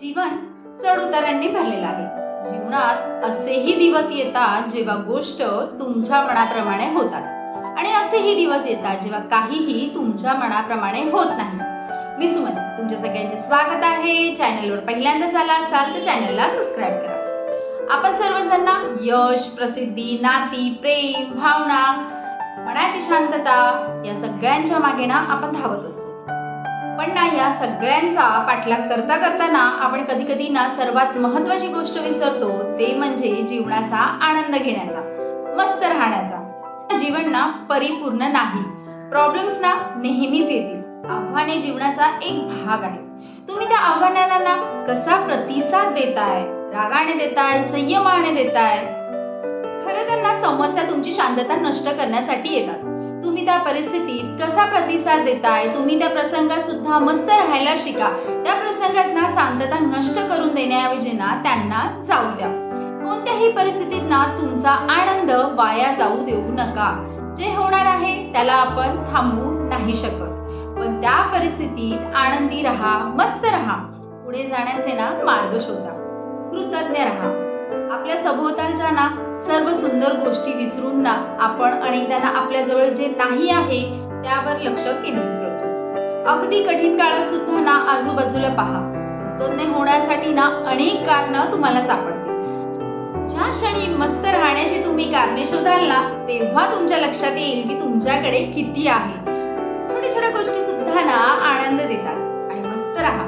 जीवन चढउतारांनी भरलेलं आहे. जीवनात असेही दिवस येतात जेव्हा गोष्ट तुमच्या मनाप्रमाणे होतात. आणि असेही दिवस येतात जेव्हा काहीही तुमच्या मनाप्रमाणे होत नाही. मी सुमन तुमच्या सगळ्यांचे स्वागत आहे. चॅनलवर पहिल्यांदाच आला असाल तर चॅनलला सबस्क्राईब करा. आपण सर्वजणांना यश प्रसिद्धी नाती प्रेम भावना मनाची शांतता या सगळ्यांच्या मागे ना आपण धावत असतो. पण ना या सगळ्यांचा पाठलाग करता करताना आपण कधी कधी ना सर्वात महत्वाची गोष्ट विसरतो ते म्हणजे जीवनाचा आनंद घेण्याचा मस्त राहण्याचा. जीवन ना परिपूर्ण नाही प्रॉब्लेम्स ना नेहमीच येतील. आव्हाने जीवनाचा एक भाग आहे तुम्ही त्या आव्हानाला ना कसा प्रतिसाद देताय? रागाने देताय? संयमाने देताय? खरं तर ना समस्या तुमची शांतता नष्ट करण्यासाठी येतात. तुम्ही त्या परिस्थितीत कसा प्रतिसाद देताय? तुम्ही त्या प्रसंगात सुद्धा मस्त राहायला शिका. त्या प्रसंगात ना शांतता नष्ट करून देण्याऐवजी ना त्यांना जाऊ द्या. कोणत्याही परिस्थितीत ना तुमचा आनंद वाया जाऊ देऊ नका. जे होणार आहे त्याला आपण थांबवू नाही शकत. पण त्या परिस्थितीत आनंदी राहा मस्त राहा. पुढे जाण्याचे ना मार्ग शोधा. कृतज्ञ राहा. आपल्या सभोवतालच्या ना सर्व सुंदर गोष्टी विसरून ना आपण अनेकदा आपल्याजवळ जे नाही आहे त्यावर लक्ष केंद्रित करतो. अगदी कठीण काळात सुद्धा ना आजूबाजूला पहा. कृतज्ञ होण्यासाठी ना अनेक कारण तुम्हाला सापडतील. ज्या क्षणी मस्त राहण्याची तुम्ही कारणे शोधाल ना तेव्हा तुमच्या लक्षात येईल की तुमच्याकडे किती आहे. छोट्या छोट्या गोष्टी सुद्धा ना आनंद देतात आणि मस्त राहा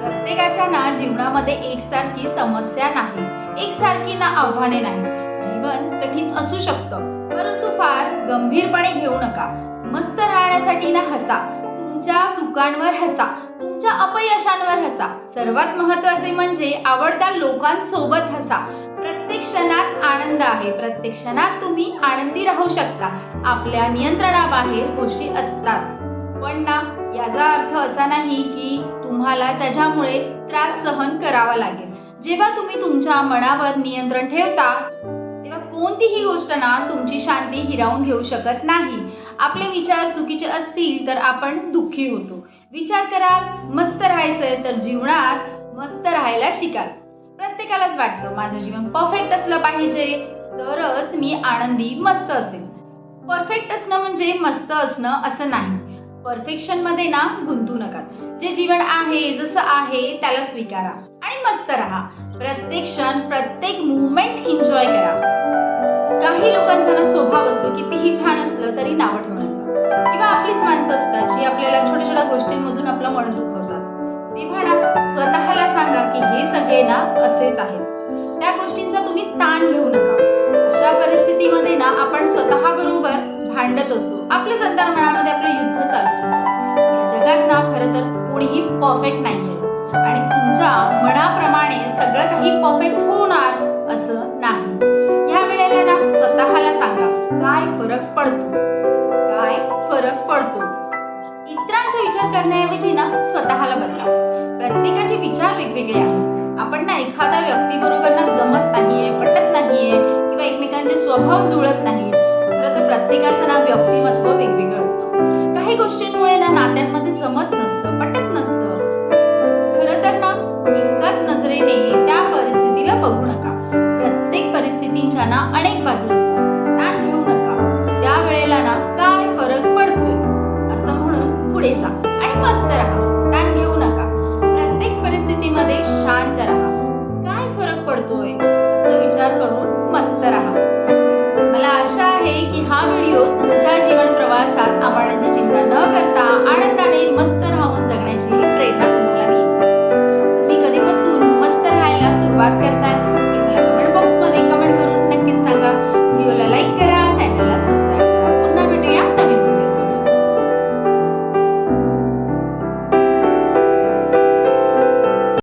प्रत्येकाच्या ना जीवनामध्ये एकसारखी समस्या नाही. एकसारखी ना आव्हाने नाही जीवन कठीण असू शकतं परंतु फार गंभीरपणे घेऊ नका. मस्त राहण्यासाठी ना हसा. तुमच्या चुकांवर हसा. तुमच्या अपयशांवर हसा. सर्वात महत्त्वाचे म्हणजे आवडत्या लोकांसोबत हसा. प्रत्येक क्षणात आनंद आहे. प्रत्येक क्षणात तुम्ही आनंदी राहू शकता. आपल्या नियंत्रणाबाहेर गोष्टी असतात. पण ना याचा अर्थ असा नाही की तुम्हाला त्याच्यामुळे त्रास सहन करावा लागेल. जेव्हा तुम्ही तुमच्या मनावर नियंत्रण ठेवता तेव्हा कोणतीही गोष्ट ना तुमची शांती हिरावून घेऊ शकत नाही. आपले विचार चुकीचे असतील तर आपण दुःखी होतो. विचार कराल मस्त राहायचंय तर जीवनात मस्त राहायला शिकाल. प्रत्येकालाच वाटतं माझं जीवन परफेक्ट असलं पाहिजे तरच मी आनंदी मस्त असेल. परफेक्ट असणं म्हणजे मस्त असणं असं नाही. परफेक्शनमध्ये ना गुंतू नका. जे जीवन आहे जसं आहे त्याला स्वीकारा. आणि मस्त राहा. प्रत्येक क्षण प्रत्येक मुवमेंट एन्जॉय करा. काही लोकांचा ना स्वभाव असतो कितीही छान असलं तरी नावं ठेवण्याचा. किंवा आपलीच माणसं असतात जी आपल्याला छोट्या छोट्या गोष्टींमधून आपलं मन दुखवतात. तेव्हा ना स्वतःला सांगा की हे सगळे ना असेच आहेत. त्या गोष्टींचा तुम्ही ताण घेऊ नका. अशा परिस्थितीमध्ये ना आपण स्वतः बरोबर भांडत असतो. आपल्या संतान मनामध्ये आपलं युद्ध चालू असतं. या जगात ना खरं तर कोणीही परफेक्ट नाहीये. आणि तुमच्या मनाप्रमाणे सगळं काही परफेक्ट होणार असं नाही. ह्या वेळेला ना स्वतःला सांगा काय फरक पडतो? काय फरक पडतो? इतरांचा विचार करण्याऐवजी ना स्वतःला बदला प्रत्येकाचे विचार वेगवेगळे आहेत. आपण ना एखाद्या first round.